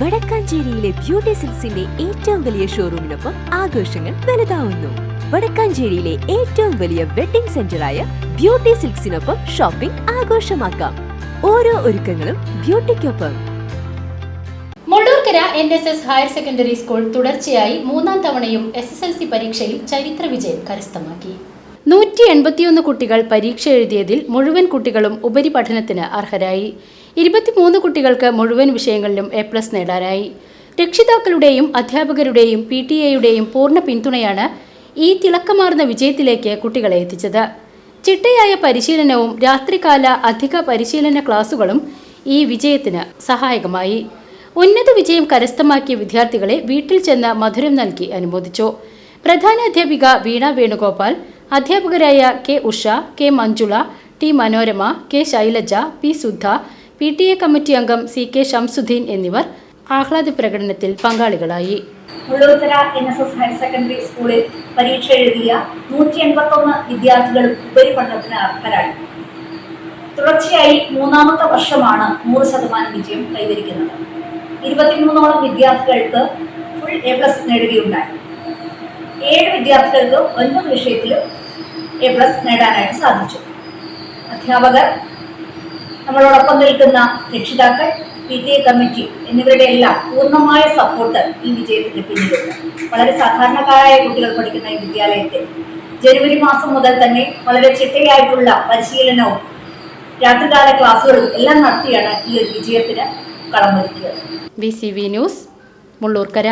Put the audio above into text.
വടക്കാഞ്ചേരിയിലെ beauty സിൽസിന്റെ ഏറ്റവും വലിയ ഷോറൂമിനൊപ്പം ആഘോഷങ്ങൾ വലുതാവുന്നു. വടക്കാഞ്ചേരിയിലെ ഏറ്റവും വലിയ വെഡിംഗ് സെന്ററായ ബ്യൂട്ടി സിൽക്സിനൊപ്പം ഷോപ്പിംഗ് ആഘോഷമാക്കാം. ഓരോ ഒരുക്കങ്ങളും ബ്യൂട്ടിക്കൊപ്പം. Mullurkara N S S higher secondary school തുടർച്ചയായി മൂന്നാം തവണയും എസ് എസ് എൽ സി പരീക്ഷയിൽ ചരിത്ര വിജയം കരസ്ഥമാക്കി. നൂറ്റി എൺപത്തിയൊന്ന് കുട്ടികൾ പരീക്ഷ എഴുതിയതിൽ മുഴുവൻ കുട്ടികളും ഉപരിപഠനത്തിന് അർഹരായി. ഇരുപത്തിമൂന്ന് കുട്ടികൾക്ക് മുഴുവൻ വിഷയങ്ങളിലും എ പ്ലസ് നേടാനായി. രക്ഷിതാക്കളുടെയും അധ്യാപകരുടെയും പി ടി എയുടെയും പൂർണ പിന്തുണയാണ് ഈ തിളക്കമാർന്ന വിജയത്തിലേക്ക് കുട്ടികളെ എത്തിച്ചത്. ചിട്ടയായ പരിശീലനവും രാത്രികാല അധിക പരിശീലന ക്ലാസുകളും ഈ വിജയത്തിന് സഹായകമായി. ഉന്നത വിജയം കരസ്ഥമാക്കിയ വിദ്യാർത്ഥികളെ വീട്ടിൽ ചെന്ന് മധുരം നൽകി അനുമോദിച്ചു. പ്രധാന അധ്യാപിക വീണ വേണുഗോപാൽ അധ്യാപകരായ K Usha K Manjula T Manorama K Shailaja P Sudha P T A committee അംഗം സി കെ ഷംസുദ്ദീൻ എന്നിവർ ആഹ്ലാദ പ്രകടനത്തിൽ പങ്കാളികളായി. Mullurkara N S S higher secondary സ്കൂളിൽ പരീക്ഷ എഴുതിയ നൂറ്റി എൺപത്തൊന്ന് വിദ്യാർത്ഥികളും ഉപരിപഠനത്തിന് അർഹരായി. തുടർച്ചയായി മൂന്നാമത്തെ വർഷമാണ് നൂറ് ശതമാനം വിജയം കൈവരിക്കുന്നത്. ഇരുപത്തിമൂന്നോളം വിദ്യാർത്ഥികൾക്ക് ഫുൾ എ പ്ലസ് നേടുകയുണ്ടായി. ഏഴ് വിദ്യാർത്ഥികൾക്ക് ഒൻപത് വിഷയത്തിലും എ പ്ലസ് നേടാനായിട്ട് സാധിച്ചു. അധ്യാപകർ നമ്മളോടൊപ്പം നിൽക്കുന്ന രക്ഷിതാക്കൾ പി ടി എ കമ്മിറ്റി എന്നിവരുടെ എല്ലാം പൂർണമായ സപ്പോർട്ട് ഈ വിജയത്തിന് പിന്നിലുണ്ട്. വളരെ സാധാരണക്കാരായ കുട്ടികൾ പഠിക്കുന്ന ഈ വിദ്യാലയത്തിൽ ജനുവരി മാസം മുതൽ തന്നെ വളരെ ചിട്ടയായിട്ടുള്ള പരിശീലനവും രാത്രികാല ക്ലാസ്സുകളും എല്ലാം നടത്തിയാണ് ഈ ഒരു വിജയത്തിന് കടമൊരുക്കിയത് B C V news Mullurkara.